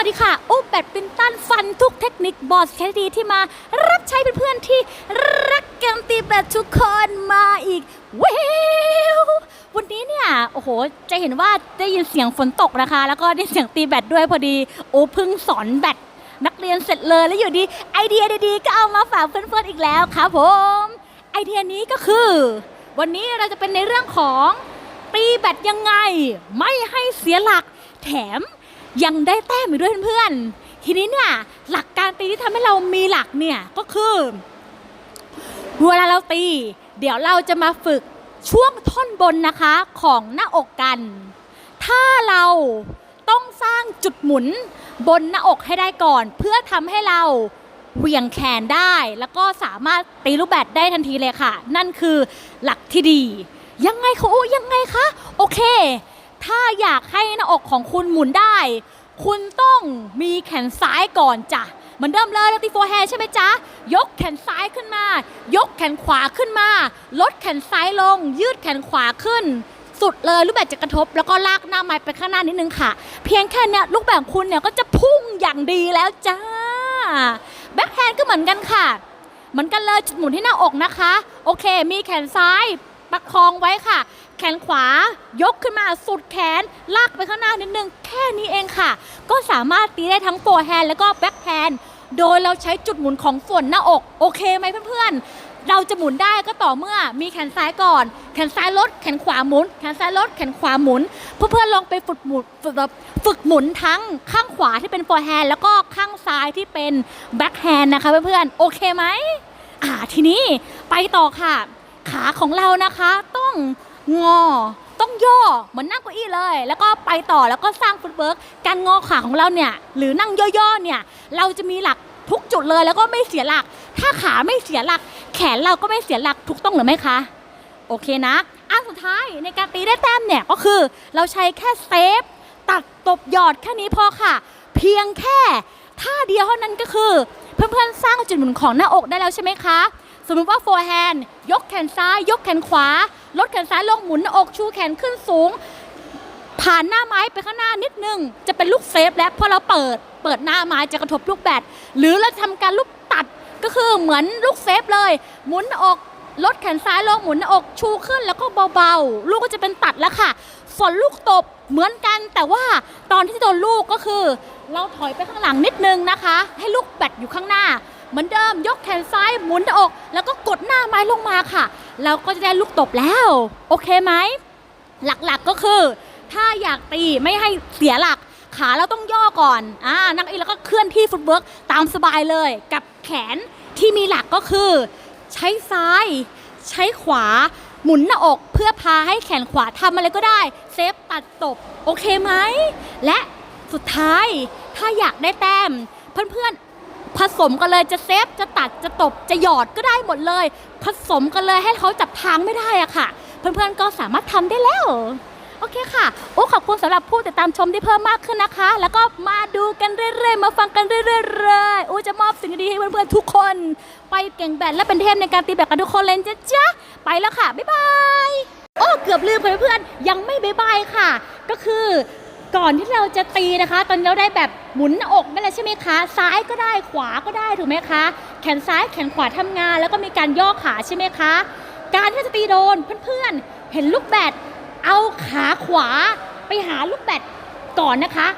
วัสดีค่ะ อุ๊บแบดมินตันฟันทุกเทคนิคบอร์ดแคดีที่มารับใช้เพื่อนๆที่รักเกมตีแบดทุกคนมาอีกเว้ววันนี้เนี่ย โอ้โห จะเห็นว่าได้ยินเสียงฝนตกนะคะ แล้วก็ได้เสียงตีแบดด้วยพอดี โอ้เพิ่งสอนแบดนักเรียนเสร็จเลยแล้วอยู่ดี ไอเดียดีๆ ก็เอามาฝากเพื่อนๆอีกแล้วครับผม ไอเดียนี้ก็คือ วันนี้เราจะเป็นในเรื่องของตีแบตยังไง ไม่ให้เสียหลัก แถม ยังได้แต้มอีกด้วยเพื่อนๆทีนี้เนี่ยหลักการตีที่ทำให้เรามีหลักเนี่ยก็คือเวลาเราตี เดี๋ยวเราจะมาฝึกช่วงท่อนบนนะคะของหน้าอกกัน ถ้าเราต้องสร้างจุดหมุนบนหน้าอกให้ได้ก่อน เพื่อทำให้เราเหวี่ยงแขนได้ แล้วก็สามารถตีลูกแบดได้ทันทีเลยค่ะ นั่นคือหลักที่ดี ยังไงคะอู้ยังไงคะ โอเค ถ้าอยากให้หน้าอกของคุณหมุนได้ คุณต้องมีแขนซ้ายก่อนจ้ะเหมือนเดิมเลยเรตีโฟร์แฮนใช่ไหมจ๊ะ ยกแขนซ้ายขึ้นมา ยกแขนขวาขึ้นมา ลดแขนซ้ายลง ยืดแขนขวาขึ้น สุดเลยลูกแบบจะกระทบ แล้วก็ลากหน้าไม้ไปข้างหน้านิดนึงค่ะ เพียงแค่เนี้ยลูกแบบคุณเนี่ยก็จะพุ่งอย่างดีแล้วจ้า แบ็คแฮนด์ก็เหมือนกันค่ะ เหมือนกันเลยจุดหมุนที่หน้าอกนะคะ โอเค มีแขนซ้ายประคองไว้ค่ะ แขนขวายกขึ้นมาสุดแขน ลากไปข้างหน้านิดนึง แค่นี้เองค่ะ ก็สามารถตีได้ทั้งโฟร์แฮนด์แล้วก็แบ็คแฮนด์โดยเราใช้จุดหมุนของส่วนหน้าอก โอเคไหมเพื่อนๆ เราจะหมุนได้ก็ต่อเมื่อมีแขนซ้ายก่อน แขนซ้ายลด แขนขวาหมุน แขนซ้ายลด แขนขวาหมุน เพื่อนๆลองไปฝึกหมุนฝึกแบบฝึกหมุนทั้งข้างขวาที่เป็นโฟร์แฮนด์แล้วก็ข้างซ้ายที่เป็นแบ็คแฮนด์นะคะเพื่อนๆ โอเคไหมอ่าทีนี้ไปต่อค่ะ ขาของเรานะคะต้อง งอ ต้องย่อเหมือนนั่งเก้าอี้เลย แล้วก็ไปต่อแล้วก็สร้างฟุตเวิร์กการงอขาของเราเนี่ยหรือนั่งย่อๆเนี่ยเราจะมีหลักทุกจุดเลยแล้วก็ไม่เสียหลัก ถ้าขาไม่เสียหลัก แขนเราก็ไม่เสียหลักถูกต้องหรือไม่คะโอเคนะอันสุดท้ายในการตีได้แต้มเนี่ยก็คือเราใช้แค่เซฟตัดตบหยอดแค่นี้พอค่ะ เพียงแค่ท่าเดียวเท่านั้นก็คือ เพื่อนๆสร้างจุดหมุนของหน้าอกได้แล้วใช่ไหมคะ สมมติว่าโฟร์แฮนด์ยกแขนซ้าย ยกแขนขวา ลดแขนซ้ายลงหมุนอกชูแขนขึ้นสูง ผ่านหน้าไม้ไปข้างหน้านิดนึง จะเป็นลูกเซฟแล้วพราะเราเปิด เปิดหน้าไม้จะกระทบลูกแบดหรือเราทำการลูกตัดก็คือเหมือนลูกเซฟเลย หมุนอกลดแขนซ้ายลงหมุนอกชูขึ้นแล้วก็เบาๆ ลูกก็จะเป็นตัดแล้วค่ะ ส่วนลูกตบเหมือนกันแต่ว่าตอนที่โดนลูกก็คือ เราถอยไปข้างหลังนิดนึงนะคะ ให้ลูกแบดอยู่ข้างหน้า เหมือนเดิมยกแขนซ้ายหมุนอก แล้วก็กดหน้าไม้ลงมาค่ะ เราก็จะได้ลูกตบแล้ว โอเคไหม หลักๆก็คือ ถ้าอยากตีไม่ให้เสียหลัก ขาเราต้องย่อก่อนอ่านั่งเองแล้วก็เคลื่อนที่ฟุตเวิร์กตามสบายเลย กับแขนที่มีหลักก็คือ ใช้ซ้าย ใช้ขวาหมุนหน้าอกเพื่อพาให้แขนขวาทำอะไรก็ได้ เซฟตัดตบ โอเคไหม และสุดท้ายถ้าอยากได้แต้ม เพื่อนๆ ผสมกันเลยจะเซฟจะตัดจะตบจะหยอดก็ได้หมดเลย ผสมกันเลยให้เขาจับทางไม่ได้อะค่ะ เพื่อนๆก็สามารถทำได้แล้ว โอเคค่ะ โอ้ขอบคุณสำหรับผู้ติดตามชมที่เพิ่มมากขึ้นนะคะ แล้วก็มาดูกันเรื่อยๆ มาฟังกันเรื่อยๆโอ้จะมอบสิ่งดีๆให้เพื่อนๆทุกคน ไปเก่งแบดและเป็นเทพในการตีแบดกันทุกคนเลยจ้ะจ๊ะไปแล้วค่ะบ๊ายบายโอ้เกือบลืมเพื่อนๆยังไม่บ๊ายบายค่ะ ก็คือ ก่อนที่เราจะตีนะคะ ตอนเราได้แบบหมุนหน้าอกนั่นแหละใช่ไหมคะ ซ้ายก็ได้ขวาก็ได้ถูกไหมคะ แขนซ้ายแขนขวาทำงาน แล้วก็มีการย่อขาใช่ไหมคะ การที่จะตีโดนเพื่อนๆ เห็นลูกแบดเอาขาขวาไปหาลูกแบดก่อนนะคะ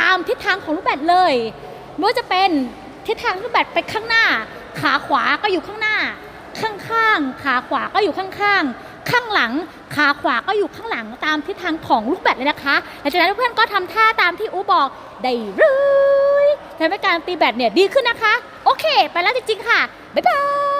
ตามทิศทางของลูกแบดเลยไม่ว่าจะเป็นทิศทางลูกแบดไปข้างหน้า ขาขวาก็อยู่ข้างหน้า ข้างๆขาขวาก็อยู่ข้างๆ ข้างหลัง ขาขวาก็อยู่ข้างหลังตามทิศทางของลูกแบดเลยนะคะหลังจากนั้นเพื่อนก็ทำท่าตามที่อูบอกได้เลยทำให้การตีแบดเนี่ยดีขึ้นนะคะ โอเค ไปแล้วจริงๆค่ะ บ๊ายบาย